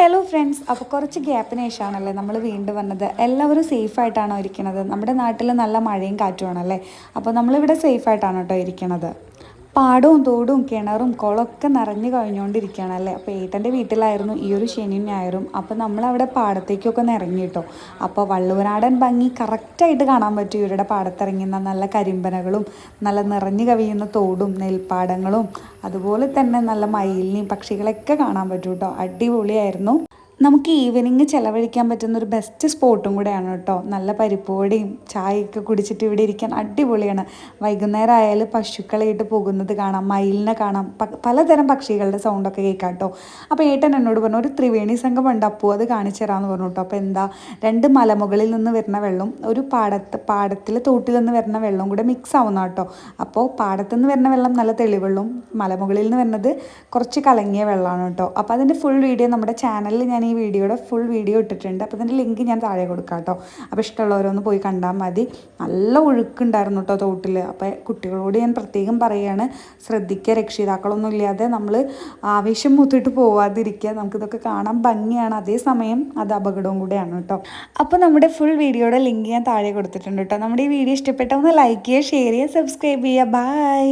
Hello friends അപ്പോൾ കുറച്ച് ഗ്യാപ്പിന് ശേഷമാണല്ലേ നമ്മൾ വീണ്ടും വന്നത്. എല്ലാവരും സേഫായിട്ടാണോ ഇരിക്കുന്നത്? നമ്മുടെ നാട്ടിൽ നല്ല മഴയും കാറ്റുമാണല്ലേ അപ്പോൾ നമ്മളിവിടെ സേഫായിട്ടാണ് കേട്ടോ ഇരിക്കണത്. പാടവും തോടും കിണറും കുളമൊക്കെ നിറഞ്ഞു കഴിഞ്ഞുകൊണ്ടിരിക്കുകയാണ് അല്ലേ? അപ്പോൾ ഏട്ടന്റെ വീട്ടിലായിരുന്നു ഈ ഒരു ശനിയും ഞായറും. അപ്പോൾ നമ്മളവിടെ പാടത്തേക്കൊക്കെ ഒന്ന് ഇറങ്ങി കേട്ടോ. അപ്പോൾ വള്ളുവനാടൻ ഭംഗി കറക്റ്റായിട്ട് കാണാൻ പറ്റും ഇവരുടെ പാടത്തിറങ്ങുന്ന നല്ല കരിമ്പനകളും നല്ല നിറഞ്ഞു കവിയുന്ന തോടും നെൽപ്പാടങ്ങളും അതുപോലെ തന്നെ നല്ല മയിലിനെയും പക്ഷികളൊക്കെ കാണാൻ പറ്റും കേട്ടോ. അടിപൊളിയായിരുന്നു. നമുക്ക് ഈവനിങ് ചിലവഴിക്കാൻ പറ്റുന്ന ഒരു ബെസ്റ്റ് സ്പോട്ടും കൂടെയാണ് കേട്ടോ. നല്ല പരിപ്പോടിയും ചായയൊക്കെ കുടിച്ചിട്ട് ഇവിടെ ഇരിക്കാൻ അടിപൊളിയാണ്. വൈകുന്നേരം ആയാലും പശുക്കളായിട്ട് പോകുന്നത് കാണാം മയിലിനെ കാണാം പലതരം പക്ഷികളുടെ സൗണ്ടൊക്കെ കേൾക്കാം കേട്ടോ. അപ്പോൾ ഏട്ടൻ എന്നോട് പറഞ്ഞു ഒരു ത്രിവേണി സംഘം ഉണ്ട് അപ്പോൾ അത് കാണിച്ചു തരാമെന്ന് പറഞ്ഞു കേട്ടോ. അപ്പോൾ എന്താ രണ്ട് മലമുകളിൽ നിന്ന് വരുന്ന വെള്ളം ഒരു പാടത്ത് പാടത്തിൽ തോട്ടിൽ നിന്ന് വരുന്ന വെള്ളം കൂടെ മിക്സ് ആവുന്ന കേട്ടോ. അപ്പോൾ പാടത്തു നിന്ന് വരുന്ന വെള്ളം നല്ല തെളിവെള്ളം മലമുകളിൽ നിന്ന് വരുന്നത് കുറച്ച് കലങ്ങിയ വെള്ളമാണ് കേട്ടോ. അപ്പോൾ അതിന്റെ ഫുൾ വീഡിയോ നമ്മുടെ ചാനലിൽ ഞാൻ ഈ വീഡിയോയുടെ ഫുൾ വീഡിയോ ഇട്ടിട്ടുണ്ട്. അപ്പോൾ അതിന്റെ ലിങ്ക് ഞാൻ താഴെ കൊടുക്കാം കേട്ടോ. അപ്പോൾ ഇഷ്ടമുള്ളവരൊന്ന് പോയി കണ്ടാൽ മതി. നല്ല ഒഴുക്കുണ്ടായിരുന്നു കേട്ടോ തോട്ടിൽ അപ്പോൾ കുട്ടികളോട് ഞാൻ പ്രത്യേകം പറയുകയാണ് ശ്രദ്ധിക്കുക രക്ഷിതാക്കളൊന്നും ഇല്ലാതെ നമ്മൾ ആവേശം മൂത്തിട്ട് പോവാതിരിക്കുക നമുക്കിതൊക്കെ കാണാൻ ഭംഗിയാണ്. അതേസമയം അത് അപകടവും കൂടെയാണ് കേട്ടോ. അപ്പോൾ നമ്മുടെ ഫുൾ വീഡിയോയുടെ ലിങ്ക് ഞാൻ താഴെ കൊടുത്തിട്ടുണ്ട് കേട്ടോ. നമ്മുടെ ഈ വീഡിയോ ഇഷ്ടപ്പെട്ട ഒന്ന് ലൈക്ക് ചെയ്യുക ഷെയർ ചെയ്യുക സബ്സ്ക്രൈബ് ചെയ്യുക. ബൈ